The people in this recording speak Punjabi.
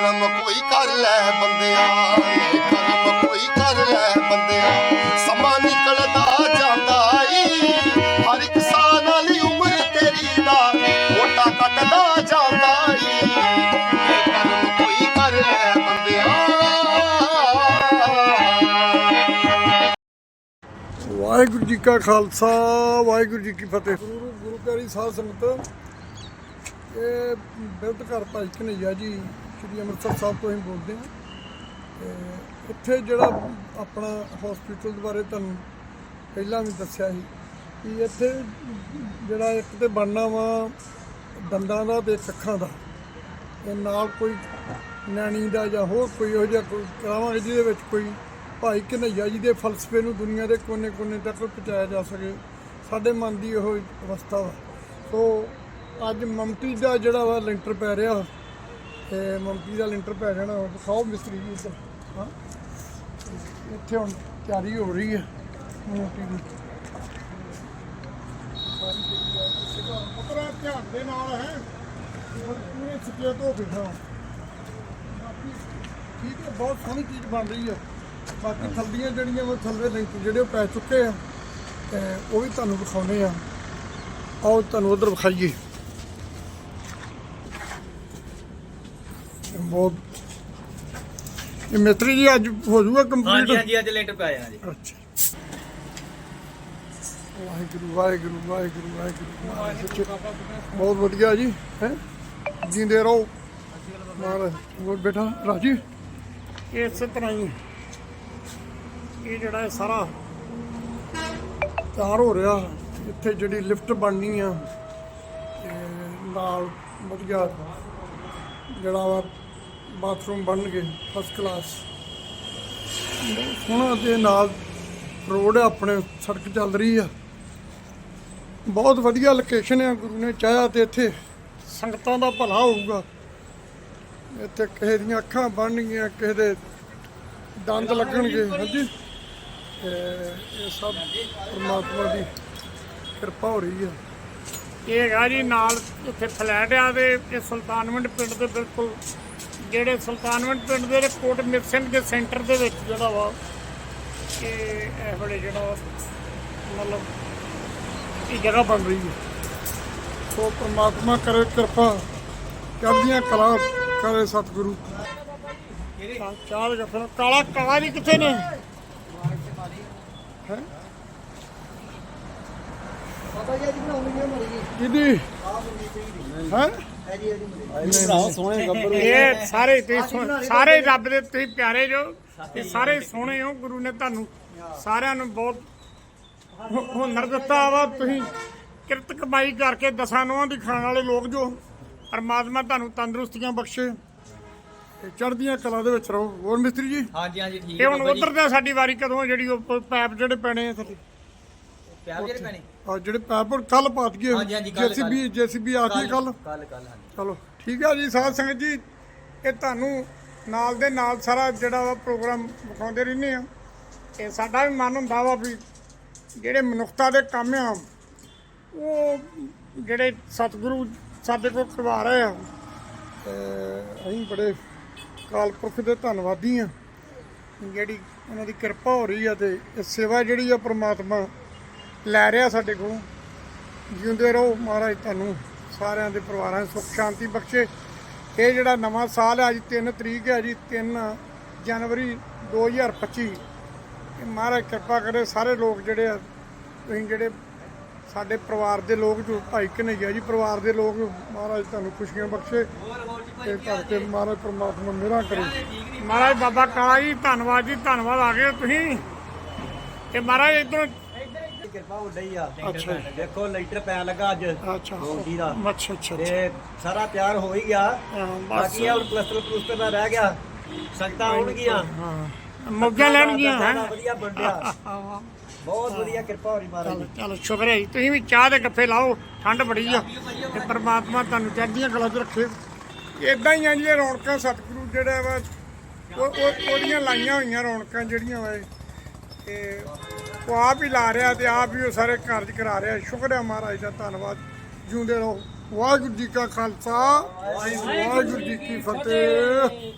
ਕਰਮ ਕੋਈ ਕਰ ਲੈ ਬੰਦਿਆ ਨੇ ਕਰਮ ਕੋਈ ਕਰ ਲੈ ਬੰਦਿਆ। ਸਮਾਂ ਨਿਕਲਦਾ ਜਾਂਦਾ ਈ ਹਰ ਇੱਕ ਸਾਲ ਵਾਲੀ ਉਮਰ ਤੇਰੀ ਦਾ ਮੋਟਾ ਕੱਟਦਾ ਜਾਂਦਾ ਈ। ਨੇ ਕਰਮ ਕੋਈ ਕਰ ਲੈ ਬੰਦਿਆ। ਵਾਹਿਗੁਰੂ ਜੀ ਕਾ ਖਾਲਸਾ ਵਾਹਿਗੁਰੂ ਜੀ ਕੀ ਫਤਿਹ। ਗੁਰੂ ਗੁਰੂ ਪਿਆਰੀ ਸਾਧ ਸੰਗਤ ਇਹ ਬਿਰਧ ਘਰ ਭਾਈ ਕਨਈਆ ਜੀ ਸ਼੍ਰੀ ਅੰਮ੍ਰਿਤਸਰ ਸਾਹਿਬ ਤੋਂ ਅਸੀਂ ਬੋਲਦੇ ਹਾਂ। ਤੇ ਇੱਥੇ ਜਿਹੜਾ ਆਪਣਾ ਹਸਪੀਟਲ ਬਾਰੇ ਤੁਹਾਨੂੰ ਪਹਿਲਾਂ ਵੀ ਦੱਸਿਆ ਸੀ ਕਿ ਇੱਥੇ ਜਿਹੜਾ ਇੱਕ ਤੇ ਬਣਨਾ ਵਾ ਦੰਦਾਂ ਦਾ ਤੇ ਇੱਕ ਅੱਖਾਂ ਦਾ। ਤੇ ਨਾਲ ਕੋਈ ਨੈਣੀ ਦਾ ਜਾਂ ਹੋਰ ਕੋਈ ਇਹੋ ਜਿਹਾ ਕਰਾਵਾਂਗੇ ਜਿਹਦੇ ਵਿੱਚ ਕੋਈ ਭਾਈ ਕਨਈਆ ਜੀ ਦੇ ਫਲਸਫੇ ਨੂੰ ਦੁਨੀਆ ਦੇ ਕੋਨੇ-ਕੋਨੇ ਤੱਕ ਪਹੁੰਚਾਇਆ ਜਾ ਸਕੇ। ਸਾਡੇ ਮਨ ਦੀ ਇਹੋ ਅਵਸਥਾ ਵਾ। ਸੋ ਅੱਜ ਮਮਤੀ ਦਾ ਜਿਹੜਾ ਵਾ ਲੈਂਟਰ ਪੈ ਰਿਹਾ ਤੇ ਮਮਤੀ ਦਾ ਲੈਂਟਰ ਪੈ ਜਾਣਾ ਦਿਖਾਓ ਮਿਸਤਰੀ ਜੀ ਇੱਧਰ ਹਾਂ। ਇੱਥੇ ਹੁਣ ਤਿਆਰੀ ਹੋ ਰਹੀ ਹੈ ਮਮਤੀ ਦੀ ਪੁੱਤਰਾ ਧਿਆਨ ਦੇ ਨਾਲ ਹੈ। ਪੂਰੇ ਸੁੱਕੇ ਖਾਓ। ਬਾਕੀ ਠੀਕ ਹੈ ਬਹੁਤ ਸੋਹਣੀ ਚੀਜ਼ ਬਣ ਰਹੀ ਹੈ। ਬਾਕੀ ਥੱਲੀਆਂ ਜਿਹੜੀਆਂ ਉਹ ਥੱਲੇ ਲਿੰਕ ਜਿਹੜੇ ਪੈ ਚੁੱਕੇ ਆ ਤੇ ਉਹ ਵੀ ਤੁਹਾਨੂੰ ਵਿਖਾਉਣੇ ਆ। ਆਓ ਤੁਹਾਨੂੰ ਉਧਰ ਵਿਖਾਈਏ। ਬਹੁਤ ਇਹ ਮਿਸਤਰੀ ਜੀ ਅੱਜ ਹੋ ਜਾਊਗਾ ਹਾਂਜੀ ਕੰਪਲੀਟ ਹਾਂਜੀ ਅੱਜ ਲੈਂਟਰ ਪੈ ਜਾਣਾ ਜੀ ਅੱਛਾ। ਵਾਹਿਗੁਰੂ ਵਾਹਿਗੁਰੂ ਵਾਹਿਗੁਰੂ ਵਾਹਿਗੁਰੂ ਵਾਹਿਗੁਰੂ। ਬਹੁਤ ਵਧੀਆ ਜੀ ਹੈ? ਜਿੰਦੇ ਰਹੋ। ਮਾਰ ਹੋਰ ਬੇਟਾ ਰਾਜੀ? ਇਸੇ ਤਰ੍ਹਾਂ ਹੀ। ਇਹ ਜਿਹੜਾ ਇਹ ਸਾਰਾ ਤਿਆਰ ਹੋ ਰਿਹਾ ਇੱਥੇ ਜਿਹੜੀ ਲਿਫਟ ਬਣਨੀ ਆ ਤੇ ਨਾਲ ਵਧੀਆ ਜਿਹੜਾ ਵਾ ਬਾਥਰੂਮ ਬਣਨਗੇ ਫਸਟ ਕਲਾਸ ਸੋਹਣਾ ਤੇ ਨਾਲ ਰੋਡ ਆਪਣੇ ਸੜਕ ਚੱਲ ਰਹੀ ਆ। ਬਹੁਤ ਵਧੀਆ ਲੋਕੇਸ਼ਨ ਆ, ਗੁਰੂ ਨੇ ਚਾਹਿਆ ਤੇ ਇੱਥੇ ਸੰਗਤਾਂ ਦਾ ਭਲਾ ਹੋਊਗਾ। ਇੱਥੇ ਕਿਸੇ ਦੀਆਂ ਅੱਖਾਂ ਬਣਨਗੀਆਂ, ਕਿਸੇ ਦੇ ਦੰਦ ਲੱਗਣਗੇ। ਹਾਂਜੀ। ਇਹ ਸਭ ਪਰਮਾਤਮਾ ਦੀ ਕਿਰਪਾ ਹੋ ਰਹੀ ਹੈ ਇਹ ਹੈਗਾ ਜੀ, ਨਾਲ ਇੱਥੇ ਫਲੈਟ ਆ ਤੇ ਇਹ ਸੁਲਤਾਨਵਿੰਡ ਪਿੰਡ ਦੇ ਬਿਲਕੁਲ ਜਿਹੜੇ ਸੁਲਤਾਨਵਿੰਡ ਪਿੰਡ ਦੇ ਕੋਟ ਮਿਰਸਨ ਦੇ ਸੈਂਟਰ ਦੇ ਵਿੱਚ ਜਿਹੜਾ ਵਾ ਇਹ ਇਹ ਵੇਲੇ ਜਿਹੜਾ ਵਾ, ਮਤਲਬ ਇਹ ਜਗ੍ਹਾ ਬਣ ਰਹੀ ਹੈ। ਸੋ ਪਰਮਾਤਮਾ ਕਰੇ ਕਿਰਪਾ ਚੜ੍ਹਦੀਆਂ ਕਲਾ ਕਰੇ ਸਤਿਗੁਰੂ। ਚਾਹ- ਕਾਲਾ ਕਾਲਾ ਜੀ ਕਿੱਥੇ ਨੇ? ਇਹਦੀ ਹੈ? ਇਹ ਸਾਰੇ ਤੁਸੀਂ ਸੁਣ- ਸਾਰੇ ਰੱਬ ਦੇ ਤੁਸੀਂ ਪਿਆਰੇ ਜੋ ਤੇ ਸਾਰੇ ਸੋਹਣੇ ਹੋ ਗੁਰੂ ਨੇ ਤੁਹਾਨੂੰ ਸਾਰਿਆਂ ਨੂੰ ਬਹੁਤ ਹੁ- ਹੁਨਰ ਦਿੱਤਾ ਵਾ। ਤੁਸੀਂ ਕਿਰਤ ਕਮਾਈ ਕਰਕੇ ਦਸਾਂ ਨੋਹਾਂ ਦੀ ਖਾਣ ਵਾਲੇ ਲੋਕ ਜੋ ਪਰਮਾਤਮਾ ਤੁਹਾਨੂੰ ਤੰਦਰੁਸਤੀਆਂ ਬਖਸ਼ੇ ਤੇ ਚੜ੍ਹਦੀਆਂ ਕਲਾ ਦੇ ਵਿੱਚ ਰਹੋ। ਹੋਰ ਮਿਸਤਰੀ ਜੀ? ਹਾਂਜੀ ਹਾਂਜੀ ਠੀਕ ਇਹ ਹੁਣ। ਉਧਰ ਦਾ ਸਾਡੀ ਵਾਰੀ ਕਦੋਂ ਆ? ਜਿਹੜੀ ਉਹ ਪ- ਪੈਪ ਜਿਹੜੇ ਪੈਣੇ ਆ ਥੱਲੇ ਪਿਆਰ ਜਿਹੜੇ ਪੈਣੇ ਆ ਜਿਹੜੇ ਪੈਪਰ ਕੱਲ ਪਾਤ ਗਏ ਹਾਂਜੀ, ਕੱਲ੍ਹ- ਜੇਸੀਬੀ ਜੇਸੀਬੀ ਆ ਗਈ ਕੱਲ ਕੱਲ ਕੱਲ ਹਾਂਜੀ। ਚਲੋ ਠੀਕ ਆ ਜੀ ਸਾਧ ਸੰਗਤ ਜੀ ਇਹ ਤੁਹਾਨੂੰ ਨਾਲ ਦੇ ਨਾਲ ਸਾਰਾ ਜਿਹੜਾ ਵਾ ਪ੍ਰੋਗਰਾਮ ਵਿਖਾਉਂਦੇ ਰਹਿੰਦੇ ਆ। ਤੇ ਸਾਡਾ ਵੀ ਮਨ ਹੁੰਦਾ ਵਾ ਵੀ ਜਿਹੜੇ ਮਨੁੱਖਤਾ ਦੇ ਕੰਮ ਆ ਉਹ ਜਿਹੜੇ ਸਤਿਗੁਰੂ ਸਾਡੇ ਕੋਲ ਕਰਵਾ ਰਹੇ ਆ ਤੇ ਅਸੀਂ ਬੜੇ ਕਾਲ ਪੁਰਖ ਦੇ ਧੰਨਵਾਦੀ ਆ। ਜਿਹੜੀ ਉਹਨਾਂ ਦੀ ਕਿਰਪਾ ਹੋ ਰਹੀ ਆ ਤੇ ਇਹ ਸੇਵਾ ਜਿਹੜੀ ਆ ਪ੍ਰਮਾਤਮਾ ਲੈ ਰਿਹਾ ਸਾਡੇ ਕੋਲੋਂ। ਜਿਉਂਦੇ ਰਹੋ ਮਹਾਰਾਜ ਤੁਹਾਨੂੰ, ਸਾਰਿਆਂ ਦੇ ਪਰਿਵਾਰਾਂ ਨੂੰ ਸੁੱਖ ਸ਼ਾਂਤੀ ਬਖਸ਼ੇ। ਇਹ ਜਿਹੜਾ ਨਵਾਂ ਸਾਲ ਹੈ, ਅੱਜ 3 ਤਰੀਕ ਹੈ ਜੀ 3 ਜਨਵਰੀ 2025 ਇਹ ਮਹਾਰਾਜ ਕਿਰਪਾ ਕਰੇ ਸਾਰੇ ਲੋਕ ਜਿਹੜੇ ਆ, ਤੁਸੀਂ ਜਿਹੜੇ ਸਾਡੇ ਪਰਿਵਾਰ ਦੇ ਲੋਕ ਜੋ ਭਾਈ ਕਨਈਆ ਜੀ ਪਰਿਵਾਰ ਦੇ ਲੋਕ, ਮਹਾਰਾਜ ਤੁਹਾਨੂੰ ਖੁਸ਼ੀਆਂ ਬਖਸ਼ੇ ਤੇ ਘਰ ਮਹਾਰਾਜ ਪ੍ਰਮਾਤਮਾ ਮਿਹਰਾਂ ਕਰੇ। ਮਹਾਰਾਜ ਬਾਬਾ ਕਾਲਾ ਜੀ, ਧੰਨਵਾਦ ਜੀ, ਧੰਨਵਾਦ ਆ ਗਏ ਤੁਸੀਂ। ਤੇ ਮਹਾਰਾਜ ਇਧਰੋਂ ਕਿਰਪਾ ਹੋ ਰਹੀ ਆ। ਅੱਛਾ। ਦੇਖੋ ਲੈਂਟਰ ਪੈਣ ਲੱਗਾ ਅੱਜ। ਅੱਛਾ। ਰੋਟੀ ਦਾ। ਅੱਛਾ ਅੱਛਾ ਅੱਛਾ। ਤੇ ਸਾਰਾ ਤਿਆਰ ਹੋ ਹੀ ਗਿਆ। ਹਾਂ, ਬਸ। ਬਾਕੀ ਆ ਹੁਣ ਪਲਸਟਰ ਪਲੂਸਟਰ ਦਾ ਰਹਿ ਗਿਆ। ਸੰਗਤਾਂ ਆਉਣਗੀਆਂ ਮੌਜਾਂ ਲੈਣਗੀਆਂ ਸਾਰਾ ਹੈ? ਵਧੀਆ ਬਣ ਰਿਹਾ ਬਹੁਤ ਵਧੀਆ ਕਿਰਪਾ ਹੋ ਰਹੀ ਮਹਾਰਾਜ ਦੀ। ਚਲੋ ਸ਼ੁਕਰ ਹੈ ਜੀ। ਤੁਸੀਂ ਵੀ ਚਾਹ ਦੇ ਗੱਫੇ ਲਾਓ। ਠੰਡ ਬੜੀ ਆ। ਤੇ ਪ੍ਰਮਾਤਮਾ ਤੁਹਾਨੂੰ ਚੜ੍ਹਦੀਆਂ ਕਲਾ 'ਚ ਰੱਖੇ। ਇਦਾਂ ਹੀ ਆ ਜੀ ਇਹ ਰੌਣਕਾਂ ਸਤਿਗੁਰੂ ਜਿਹੜਾ ਵਾ ਉਹ ਉਹ- ਉਹਦੀਆਂ ਲਾਈਆਂ ਹੋਈਆਂ ਰੌਣਕਾਂ ਜਿਹੜੀਆਂ ਵਾ ਇਹ। ਤੇ ਉਹ ਆਪ ਹੀ ਲਾ ਰਿਹਾ ਤੇ ਆਪ ਹੀ ਉਹ ਸਾਰੇ ਕਾਰਜ ਕਰਾ ਰਿਹਾ। ਸ਼ੁਕਰ ਹੈ ਮਹਾਰਾਜ ਦਾ ਧੰਨਵਾਦ। ਜਿਉਂਦੇ ਰਹੋ। ਵਾਹਿਗੁਰੂ ਜੀ ਕਾ ਖਾਲਸਾ। ਵਾਹਿਗੁਰੂ ਜੀ ਕੀ ਫਤਿਹ।